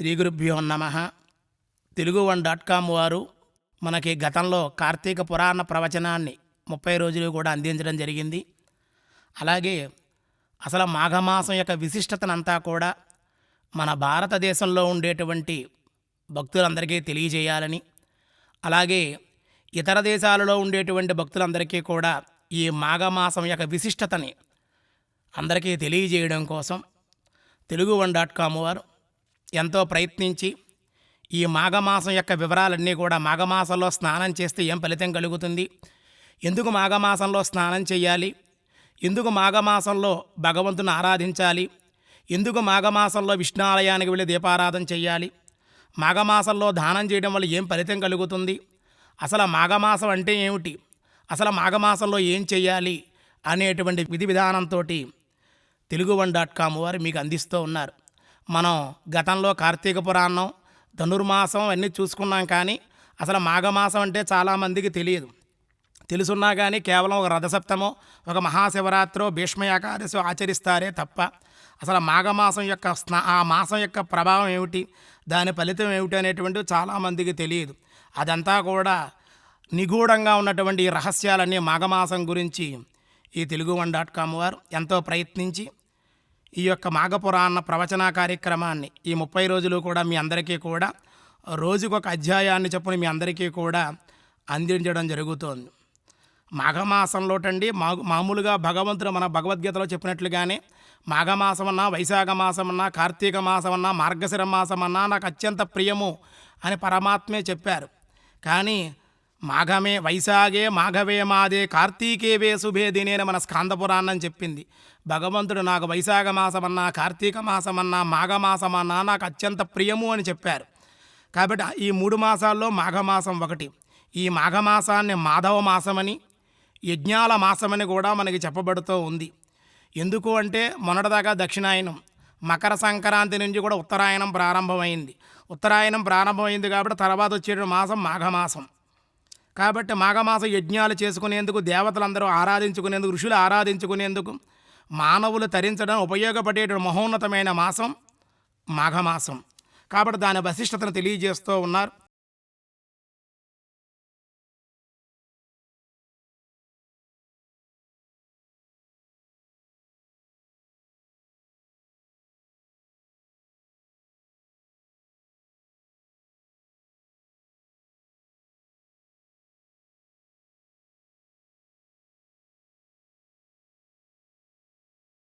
శ్రీ గురుభ్యో నమ. Telugu one dot com వారు మనకి గతంలో కార్తీక పురాణ ప్రవచనాన్ని ముప్పై రోజులు కూడా అందించడం జరిగింది. అలాగే అసలు మాఘమాసం యొక్క విశిష్టతనంతా కూడా మన భారతదేశంలో ఉండేటువంటి భక్తులందరికీ తెలియజేయాలని అలాగే ఇతర దేశాలలో ఉండేటువంటి భక్తులందరికీ కూడా ఈ మాఘమాసం యొక్క విశిష్టతని అందరికీ తెలియజేయడం కోసం తెలుగు వన్ డాట్ కామ్ వారు ఎంతో ప్రయత్నించి ఈ మాఘమాసం యొక్క వివరాలన్నీ కూడా మాఘమాసంలో స్నానం చేస్తే ఏం ఫలితం కలుగుతుంది? ఎందుకు మాఘమాసంలో స్నానం చేయాలి? ఎందుకు మాఘమాసంలో భగవంతుని ఆరాధించాలి? ఎందుకు మాఘమాసంలో విష్ణాలయానికి వెళ్ళి దీపారాధన చేయాలి? మాఘమాసంలో దానం చేయడం వల్ల ఏం ఫలితం కలుగుతుంది? అసలు మాఘమాసం అంటే ఏమిటి? అసలు మాఘమాసంలో ఏం చేయాలి? అనేటువంటి విధి విధానంతో తెలుగు వన్ డాట్ కామ్ వారు మీకు అందిస్తూ ఉన్నారు. మనం గతంలో కార్తీక పురాణం ధనుర్మాసం అన్నీ చూసుకున్నాం కానీ అసలు మాఘమాసం అంటే చాలామందికి తెలియదు. తెలుసున్నా కానీ కేవలం ఒక రథసప్తమో ఒక మహాశివరాత్రో భీష్మ ఏకాదశి ఆచరిస్తారే తప్ప అసలు మాఘమాసం యొక్క స్నా ఆ మాసం యొక్క ప్రభావం ఏమిటి దాని ఫలితం ఏమిటి అనేటువంటివి చాలామందికి తెలియదు. అదంతా కూడా నిగూఢంగా ఉన్నటువంటి ఈ రహస్యాలన్నీ మాఘమాసం గురించి ఈ తెలుగు వన్ డాట్ కామ్ వారు ఎంతో ప్రయత్నించి ఈ యొక్క మాఘపురాణ ప్రవచన కార్యక్రమాన్ని ఈ ముప్పై రోజులు కూడా మీ అందరికీ కూడా రోజుకొక అధ్యాయాన్ని చెప్పుని మీ అందరికీ కూడా అందించడం జరుగుతోంది. మాఘమాసంలోటండి మా మామూలుగా భగవంతుడు మన భగవద్గీతలో చెప్పినట్లుగానే మాఘమాసమన్నా వైశాఖ మాసమన్నా కార్తీక మాసమన్నా మార్గశిర మాసమన్నా నాకు అత్యంత ప్రియము అని పరమాత్మే చెప్పారు. కానీ మాఘమే వైశాగే మాఘవే మాదే కార్తీకేవే శుభే దినేన మన స్కాందపురాణం చెప్పింది. భగవంతుడు నాకు వైశాఖ మాసమన్నా కార్తీక మాసమన్నా మాఘమాసమన్నా నాకు అత్యంత ప్రియము అని చెప్పారు. కాబట్టి ఈ మూడు మాసాల్లో మాఘమాసం ఒకటి. ఈ మాఘమాసాన్ని మాధవ మాసమని యజ్ఞాల మాసమని కూడా మనకి చెప్పబడుతూ ఉంది. ఎందుకు అంటే మొన్నటిదాకా దక్షిణాయనం మకర సంక్రాంతి నుంచి కూడా ఉత్తరాయణం ప్రారంభమైంది. ఉత్తరాయణం ప్రారంభమైంది కాబట్టి తర్వాత వచ్చే మాసం మాఘమాసం కాబట్టి మాఘమాస యజ్ఞాలు చేసుకునేందుకు దేవతలందరూ ఆరాధించుకునేందుకు ఋషులు ఆరాధించుకునేందుకు మానవులు తరించడం ఉపయోగపడే మహోన్నతమైన మాసం మాఘమాసం. కాబట్టి దాని వశిష్టతను తెలియజేస్తూ ఉన్నారు.